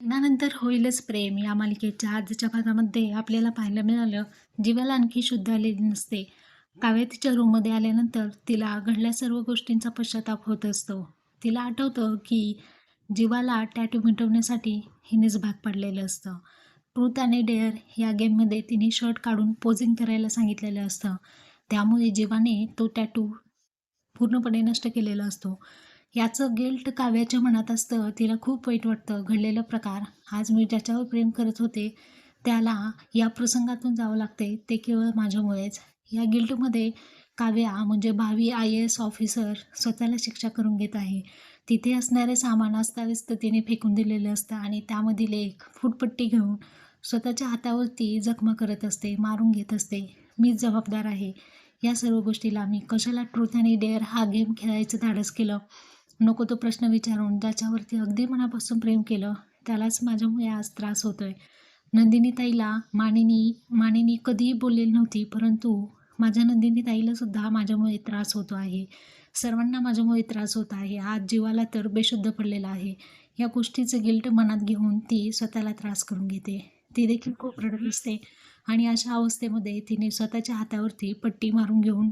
लग्नानंतर होईलच प्रेम. या मालिकेच्या आजच्या भागामध्ये आपल्याला पाहायला मिळालं जीवाला आणखी शुद्ध आलेली नसते. काव्या तिच्या रूममध्ये आल्यानंतर तिला घडल्या सर्व गोष्टींचा पश्चाताप होत असतो. तिला आठवतं की जीवाला टॅटू मिटवण्यासाठी हिनेच भाग पडलेलं असतं. ट्रूथ आणि डेअर या गेममध्ये तिने शर्ट काढून पोजिंग करायला सांगितलेलं असतं. त्यामुळे जीवाने तो टॅटू पूर्णपणे नष्ट केलेला असतो. याचं गिल्ट काव्याच्या मनात असतं. तिला खूप वाईट वाटतं. घडलेला प्रकार. आज मी ज्याच्यावर प्रेम करत होते त्याला या प्रसंगातून जावं लागते ते केवळ माझ्यामुळेच. या गिल्टमध्ये काव्या म्हणजे भावी आय ए एस ऑफिसर स्वतःला शिक्षा करून घेत आहे. तिथे असणारे सामान अस्ताव्यस्त तिने फेकून दिलेलं असतं आणि त्यामधील एक फुटपट्टी घेऊन स्वतःच्या हातावरती जखमा करत असते मारून घेत असते. मीच जबाबदार आहे. या सर्व गोष्टीला मी कशाला ट्रूथ आणि डेअर हा गेम खेळायचं धाडस केलं? नको तो प्रश्न विचारून ज्याच्यावरती अगदी मनापासून प्रेम केलं. त्यालाच माझ्यामुळे आज त्रास होतोय. आहे नंदिनीताईला मानिनी मानिनी कधीही बोललेली नव्हती परंतु माझ्या नंदिनीताईला सुद्धा माझ्यामुळे त्रास होतो आहे. सर्वांना माझ्यामुळे त्रास होत आहे. आज जीवाला तर बेशुद्ध पडलेला आहे. या गोष्टीचं गिल्ट मनात घेऊन ती स्वतःला त्रास करून घेते. ती देखील खूप रडत असते आणि अशा अवस्थेमध्ये तिने स्वतःच्या हातावरती पट्टी मारून घेऊन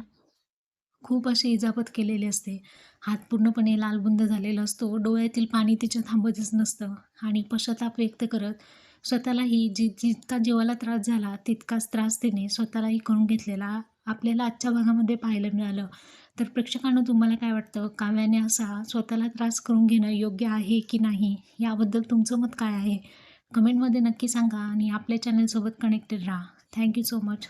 खूप अशी इजापत केलेली असते. हात पूर्णपणे लालबुंद झालेला असतो. डोळ्यातील पाणी तिच्या थांबतच नसतं आणि पश्चाताप व्यक्त करत स्वतःलाही जी जितका जीवाला त्रास झाला तितकाच त्रास तिने स्वतःलाही करून घेतलेला आपल्याला आजच्या भागामध्ये पाहायला मिळालं. तर प्रेक्षकांना तुम्हाला काय वाटतं? काव्याने असा स्वतःला त्रास करून घेणं योग्य आहे की नाही? याबद्दल तुमचं मत काय आहे? कमेंटमध्ये नक्की सांगा आणि आपल्या चॅनलसोबत कनेक्टेड राहा. Thank you so much